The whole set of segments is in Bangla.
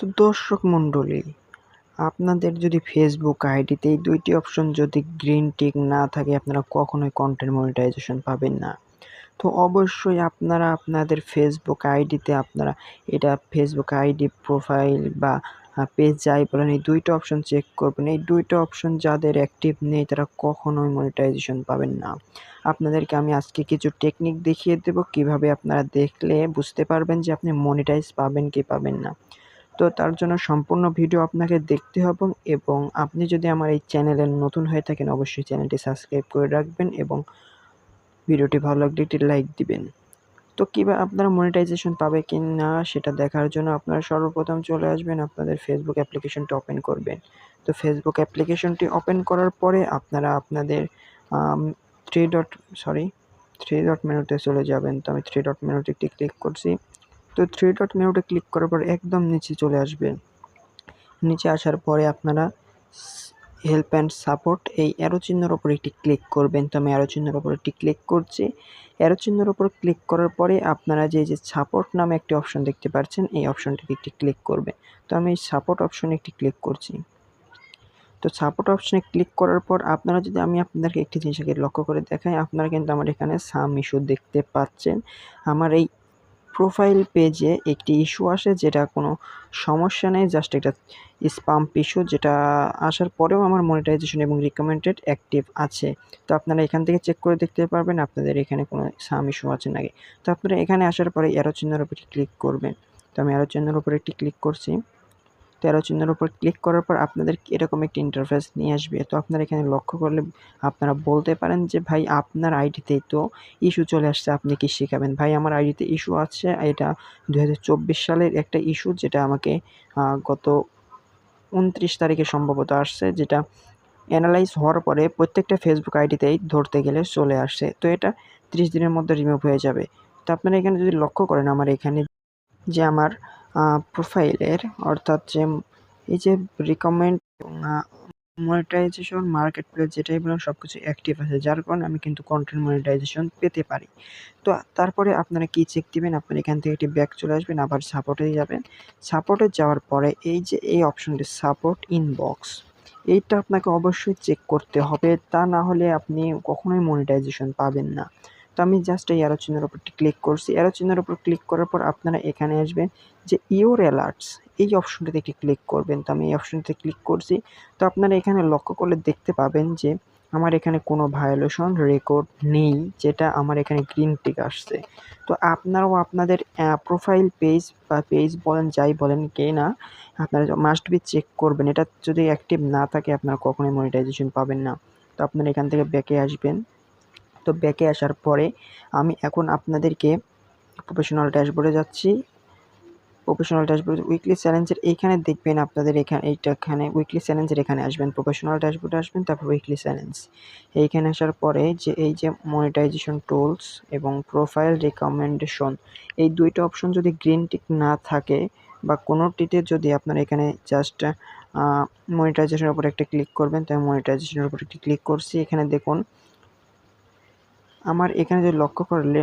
তো দর্শক মণ্ডলী, আপনাদের যদি ফেসবুক আইডিতে এই দুইটি অপশন যদি গ্রিন টিক না থাকে, আপনারা কখনোই কন্টেন্ট মনিটাইজেশন পাবেন না। তো অবশ্যই আপনারা আপনাদের ফেসবুক আইডিতে আপনারা এটা ফেসবুক আইডি প্রোফাইল বা পেজ যাই বলেন, এই দুইটা অপশন চেক করবেন। এই দুইটা অপশন যাদের অ্যাক্টিভ নেই, তারা কখনোই মনিটাইজেশন পাবেন না। আপনাদেরকে আমি আজকে কিছু টেকনিক দেখিয়ে দেব, কীভাবে আপনারা দেখলে বুঝতে পারবেন যে আপনি মনিটাইজ পাবেন কি পাবেন না। তো তার জন্য সম্পূর্ণ ভিডিও আপনাকে দেখতে হবে এবং আপনি যদি আমার এই চ্যানেলে নতুন হয়ে থাকেন, অবশ্যই চ্যানেলটি সাবস্ক্রাইব করে রাখবেন এবং ভিডিওটি ভালো লাগলে একটি লাইক দিবেন। তো কীভাবে আপনারা মনিটাইজেশন পাবে কি না সেটা দেখার জন্য আপনারা সর্বপ্রথম চলে আসবেন, আপনাদের ফেসবুক অ্যাপ্লিকেশনটি ওপেন করবেন। তো ফেসবুক অ্যাপ্লিকেশনটি ওপেন করার পরে আপনারা আপনাদের three dot sorry three dot মেনুতে চলে যাবেন। তো আমি থ্রি ডট মেনুতে একটি ক্লিক করছি। তো থ্রি ডট মেনুতে ক্লিক করার পর একদম নিচে চলে আসবেন নিচে আসার পরে আপনারা হেল্প অ্যান্ড সাপোর্ট এই অ্যারো চিহ্নের ওপর একটি ক্লিক করবেন। তো আমি অ্যারো চিহ্নের ওপর একটি ক্লিক করছি। অ্যারো চিহ্নের ওপর ক্লিক করার পরে আপনারা যে যে সাপোর্ট নামে একটি অপশন দেখতে পাচ্ছেন, এই অপশনটিতে একটি ক্লিক করবেন। তো আমি সাপোর্ট অপশনে একটি ক্লিক করছি। তো সাপোর্ট অপশনে ক্লিক করার পর আপনারা যদি আমি আপনাদেরকে একটি জিনিস আগে লক্ষ্য করে দেখাই, আপনারা কিন্তু আমার এখানে সাম ইস্যু দেখতে পাচ্ছেন। আমার এই প্রোফাইল পেজে একটি ইস্যু আসে যেটা কোনো সমস্যা নেই জাস্ট একটা স্পাম্প ইস্যু যেটা আসার পরেও আমার মনিটাইজেশন এবং রিকমেন্ডেড অ্যাক্টিভ আছে। তো আপনারা এখান থেকে চেক করে দেখতে পারবেন, আপনাদের এখানে কোনো সাম ইস্যু আছে নাকি। তো আপনারা এখানে আসার পরে অ্যারো চিহ্নের উপরে ক্লিক করবেন। তো আমি অ্যারো চিহ্নের উপরে একটি ক্লিক করছি। তেরো চিহ্নের উপর ক্লিক করার পর আপনাদের এরকম একটি ইন্টারফেস নিয়ে আসবে। তো আপনারা এখানে লক্ষ্য করলে আপনারা বলতে পারেন যে, ভাই, আপনার আইডিতেই তো ইস্যু চলে আসছে, আপনি কি শেখাবেন? ভাই, আমার আইডিতে ইস্যু আছে, এটা দু হাজার চব্বিশ সালের একটা ইস্যু যেটা আমাকে গত উনত্রিশ তারিখে সম্ভবত আসছে, যেটা অ্যানালাইজ হওয়ার পরে প্রত্যেকটা ফেসবুক আইডিতেই ধরতে গেলে চলে আসছে। তো এটা ত্রিশ দিনের মধ্যে রিমুভ হয়ে যাবে। তো আপনারা এখানে যদি লক্ষ্য করেন, আমার এখানে যে আমার প্রোফাইলের অর্থাৎ যে এই যে রিকমেন্ড মনিটাইজেশন মার্কেট প্লেস যেটাই বলেন সব কিছু অ্যাক্টিভ আছে। যার কারণে আমি কিন্তু কন্টেন্ট মনিটাইজেশন পেতে পারি। তো তারপরে আপনারা কি চেক দিবেন? আপনারা এখান থেকে একটি ব্যাক চলে আসবেন, আবার সাপোর্টে যাবেন। সাপোর্টে যাওয়ার পরে এই যে, এই অপশনটি সাপোর্ট ইনবক্স এইটা আপনাকে অবশ্যই চেক করতে হবে। তা না হলে আপনি কখনোই মনিটাইজেশন পাবেন না। তো আমি জাস্ট এই অ্যারো চিহ্নের উপরটি ক্লিক করছি। অ্যারো চিহ্নের উপর ক্লিক করার পর আপনারা এখানে আসবেন যে ইওর অ্যালার্টস এই অপশনটিতে ক্লিক করবেন। তো আমি এই অপশনটিতে ক্লিক করছি। তো আপনারা এখানে লক্ষ্য করলে দেখতে পাবেন যে আমার এখানে কোনো ভায়োলেশন রেকর্ড নেই, যেটা আমার এখানে গ্রিন টিক আসছে। তো আপনারাও আপনাদের প্রোফাইল পেজ বা পেজ বলেন, যাই বলেন কে না, আপনারা মাস্ট বি চেক করবেন। এটা যদি অ্যাক্টিভ না থাকে, আপনারা কখনোই মনিটাইজেশন পাবেন না। তো আপনারা এখান থেকে ব্যাকে আসবেন। ব্যাকে আসার পরে আমি এখন আপনাদেরকে প্রফেশনাল ড্যাশবোর্ডে যাচ্ছি। প্রফেশনাল ড্যাশবোর্ড উইকলি চ্যালেঞ্জের এইখানে দেখবেন আপনাদের এখানে, এইটাখানে উইকলি চ্যালেঞ্জের এখানে আসবেন। প্রফেশনাল ড্যাশবোর্ডে আসবেন, তারপর উইকলি চ্যালেঞ্জ এইখানে আসার পরে যে এই যে মনিটাইজেশন টুলস এবং প্রোফাইল রেকমেন্ডেশন এই দুইটা অপশন যদি গ্রিন টিক না থাকে বা কোনোটিতে যদি আপনারা এখানে জাস্ট মনিটাইজেশনের উপর একটা ক্লিক করবেন তাই মনিটাইজেশনের উপর একটি ক্লিক করছি। এখানে দেখুন আমার এখানে যদি লক্ষ্য করলে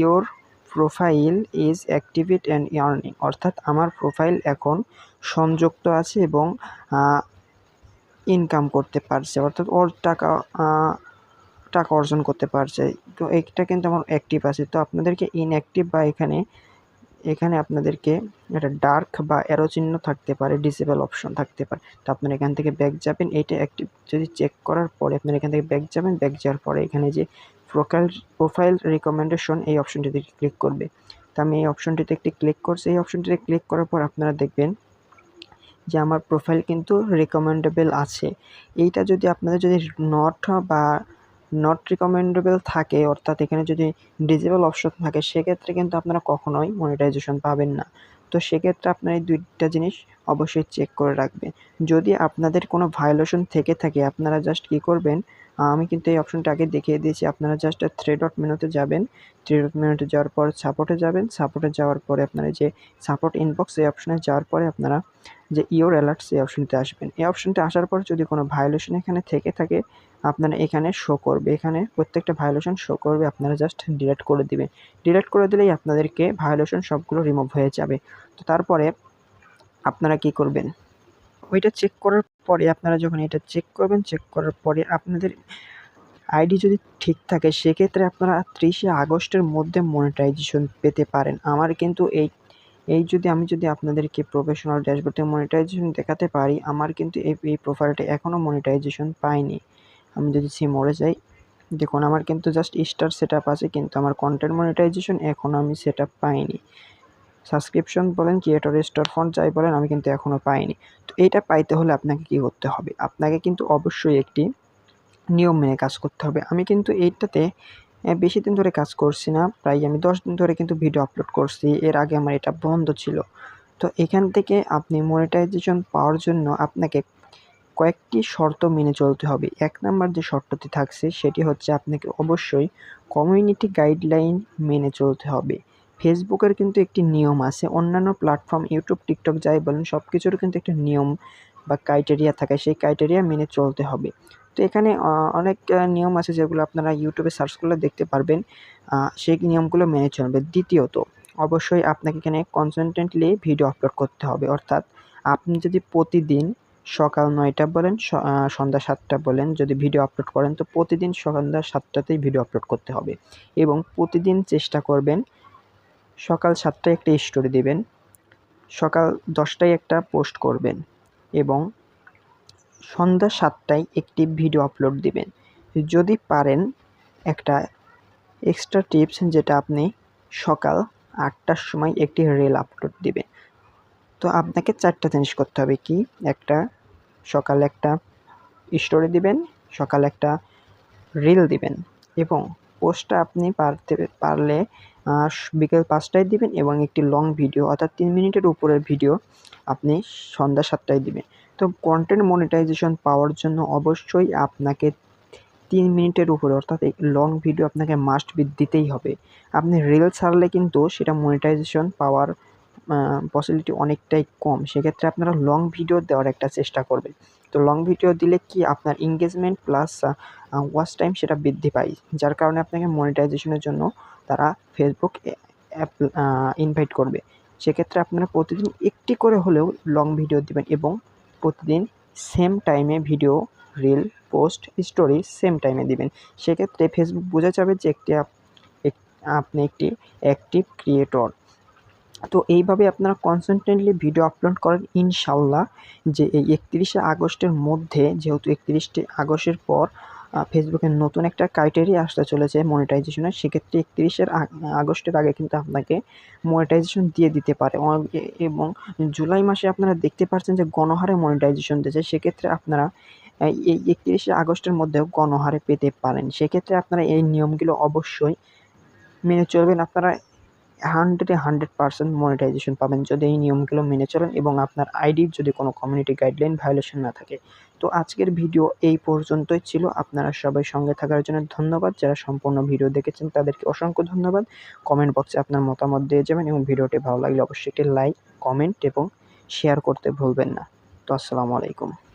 your profile is activate and earning অর্থাৎ আমার প্রোফাইল এখন সংযুক্ত আছে এবং ইনকাম করতে পারছে, অর্থাৎ ওর টাকা টাকা অর্জন করতে পারছে। তো এইটা কিন্তু আমার অ্যাক্টিভ আছে, তো আপনাদেরকে ইনঅ্যাক্টিভ বা এখানে এখানে আপনাদেরকে একটা ডার্ক বা অ্যারো চিহ্ন থাকতে পারে ডিসেবল অপশন থাকতে পারে। তো আপনারা এখান থেকে ব্যাক যাবেন, এইটা অ্যাক্টিভ যদি চেক করার পরে আপনারা এখান থেকে ব্যাক যাবেন ব্যাক যাওয়ার পরে এখানে যে প্রোফাইল প্রোফাইল রিকমেন্ডেশন এই অপশনটিতে ক্লিক করবে। তো আমি এই অপশনটিতে একটি ক্লিক করছি। এই অপশনটিতে ক্লিক করার পর আপনারা দেখবেন যে আমার প্রোফাইল কিন্তু রিকমেন্ডেবল আছে। এইটা যদি আপনাদের যদি নট বা নট রিকমেন্ডেবল থাকে, অর্থাৎ এখানে যদি ডিজেবল অপশন থাকে, সেক্ষেত্রে কিন্তু আপনারা কখনোই মনিটাইজেশন পাবেন না। তো সেক্ষেত্রে আপনার এই দুইটা জিনিস অবশ্যই চেক করে রাখবেন। যদি আপনাদের কোনো ভায়োলেশন থেকে থাকে, আপনারা জাস্ট কী করবেন আমি কিন্তু এই অপশনটা আগে দেখিয়ে দিয়েছি, আপনারা জাস্ট থ্রি ডট মেনুতে যাবেন। থ্রি ডট মেনুতে যাওয়ার পর সাপোর্টে যাবেন। সাপোর্টে যাওয়ার পরে আপনারা যে সাপোর্ট ইনবক্স এই অপশনে যাওয়ার পরে আপনারা যে ইওর অ্যালার্টস এই অপশনতে আসবেন। এই অপশনটা আসার পর যদি কোনো ভায়োলেশন এখানে থেকে থাকে, আপনারা এখানে শো করবে। এখানে প্রত্যেকটা ভায়োলেশন শো করবে, আপনারা জাস্ট ডিলেট করে দিবেন। ডিলেট করে দিলেই আপনাদেরকে ভায়োলেশন সবগুলো রিমুভ হয়ে যাবে। তো তারপরে আপনারা কি করবেন? ওইটা চেক করার পরে আপনারা যখন এটা চেক করবেন চেক করার পরে আপনাদের আইডি যদি ঠিক থাকে, সেক্ষেত্রে আপনারা ত্রিশে আগস্টের মধ্যে মনিটাইজেশন পেতে পারেন। আমার কিন্তু এই এই যদি আমি যদি আপনাদেরকে প্রফেশনাল ড্যাশবোর্ডে মনিটাইজেশন দেখাতে পারি, আমার কিন্তু এই এই প্রোফাইলটা এখনও মনিটাইজেশন পাইনি। আমি যদি সে মরে যাই, দেখুন আমার কিন্তু জাস্ট স্টার সেট আছে, কিন্তু আমার কন্টেন্ট মনিটাইজেশন এখনও আমি সেট পাইনি। সাবস্ক্রিপশন বলেন ক্রিয়েটর স্টোর ফন্ট যাই বলেন, আমি কিন্তু এখনও পাইনি। তো এইটা পাইতে হলে আপনাকে কি করতে হবে? আপনাকে কিন্তু অবশ্যই একটি নিয়ম মেনে কাজ করতে হবে। আমি কিন্তু এইটাতে বেশি দিন ধরে কাজ করছি না। প্রায় আমি দশ দিন ধরে কিন্তু ভিডিও আপলোড করছি। এর আগে আমার এটা বন্ধ ছিল। তো এখান থেকে আপনি মনিটাইজেশন পাওয়ার জন্য আপনাকে কয়েকটি শর্ত মেনে চলতে হবে। এক নাম্বার যে শর্তটি থাকছে, সেটি হচ্ছে আপনাকে অবশ্যই কমিউনিটি গাইডলাইন মেনে চলতে হবে। ফেসবুকের কিন্তু একটি নিয়ম আছে। অন্যান্য প্ল্যাটফর্ম ইউটিউব টিকটক যাই বলেন সব কিছুর কিন্তু একটা নিয়ম বা ক্রাইটেরিয়া থাকে। সেই ক্রাইটেরিয়া মেনে চলতে হবে। তো এখানে অনেক নিয়ম আছে যেগুলো আপনারা ইউটিউবে সার্চ করলে দেখতে পারবেন। সেই নিয়মগুলো মেনে চলবে। দ্বিতীয়ত, অবশ্যই আপনাকে এখানে কনসেন্ট্রেন্টলি ভিডিও আপলোড করতে হবে। অর্থাৎ, আপনি যদি প্রতিদিন সকাল নয়টা বলেন সন্ধ্যা সাতটা বলেন, যদি ভিডিও আপলোড করেন, তো প্রতিদিন সন্ধ্যা সাতটাতেই ভিডিও আপলোড করতে হবে। এবং প্রতিদিন চেষ্টা করবেন, সকাল সাতটায় একটা স্টোরি দেবেন, সকাল দশটায় একটা পোস্ট করবেন এবং সন্ধ্যা সাতটায় একটি ভিডিও আপলোড দিবেন। যদি পারেন একটা এক্সট্রা টিপস যেটা আপনি সকাল আটটার সময় একটি রিল আপলোড দিবেন। তো আপনাকে চারটা জিনিস করতে হবে কি? একটা, সকালে একটা স্টোরি দিবেন, সকালে একটা রিল দিবেন এবং পোস্টটা আপনি পারতে, পারলে বিকেল পাঁচটায় দিবেন এবং একটি লং ভিডিও অর্থাৎ তিন মিনিটের উপরের ভিডিও আপনি সন্ধ্যা সাতটায় দিবেন। তো কন্টেন্ট মনিটাইজেশন পাওয়ার জন্য অবশ্যই আপনাকে তিন মিনিটের উপরে, অর্থাৎ লং ভিডিও আপনাকে মাস্ট বি দিতেই হবে। আপনি রিল ছাড়লে কিন্তু সেটা মনিটাইজেশন পাওয়ার পসিবিলিটি অনেকটাই কম। সেক্ষেত্রে আপনারা লং ভিডিও দেওয়ার একটা চেষ্টা করবেন। তো লং ভিডিও দিলে কি আপনার এঙ্গেজমেন্ট প্লাস ওয়াচ টাইম সেটা বৃদ্ধি পায়। যার কারণে আপনাকে মনিটাইজেশনের জন্য তারা ফেসবুক অ্যাপ ইনভাইট করবে। সেক্ষেত্রে আপনারা প্রতিদিন একটি করে হলেও লং ভিডিও দেবেন এবং প্রতিদিন সেম টাইমে video reel post story same টাইমে দিবেন। সেক্ষেত্রে ফেসবুক বোঝা যাবে যে একটি আপনি একটি অ্যাক্টিভ ক্রিয়েটর তো এইভাবে আপনারা কনসেন্টেন্টলি ভিডিও আপলোড করেন ইনশাল্লাহ যে এই একত্রিশে আগস্টের মধ্যে, যেহেতু একত্রিশটি আগস্টের পর ফেসবুকের নতুন একটা ক্রাইটেরিয়া আসতে চলেছে মনিটাইজেশনের সেক্ষেত্রে একত্রিশের আগস্টের আগে কিন্তু আপনাকে মনিটাইজেশন দিয়ে দিতে পারে। এবং জুলাই মাসে আপনারা দেখতে পাচ্ছেন যে গণহারে মনিটাইজেশন দিয়েছে, সেক্ষেত্রে আপনারা এই একত্রিশে আগস্টের মধ্যেও গণহারে পেতে পারেন। সেক্ষেত্রে আপনারা এই নিয়মগুলো অবশ্যই মেনে চলবেন। আপনারা হান্ড্রেডে হান্ড্রেড পার্সেন্ট মনিটাইজেশন পাবেন যদি এই নিয়মগুলো মেনে চলেন এবং আপনার আইডির যদি কোনো কমিউনিটি গাইডলাইন ভায়োলেশন না থাকে। তো আজকের ভিডিও এই পর্যন্তই ছিল। আপনারা সবাই সঙ্গে থাকার জন্য ধন্যবাদ। যারা সম্পূর্ণ ভিডিও দেখেছেন তাদেরকে অসংখ্য ধন্যবাদ। কমেন্ট বক্সে আপনার মতামত দিয়ে যাবেন এবং ভিডিওটি ভালো লাগলে অবশ্যই একটি লাইক কমেন্ট এবং শেয়ার করতে ভুলবেন না। তো আসসালামু আলাইকুম।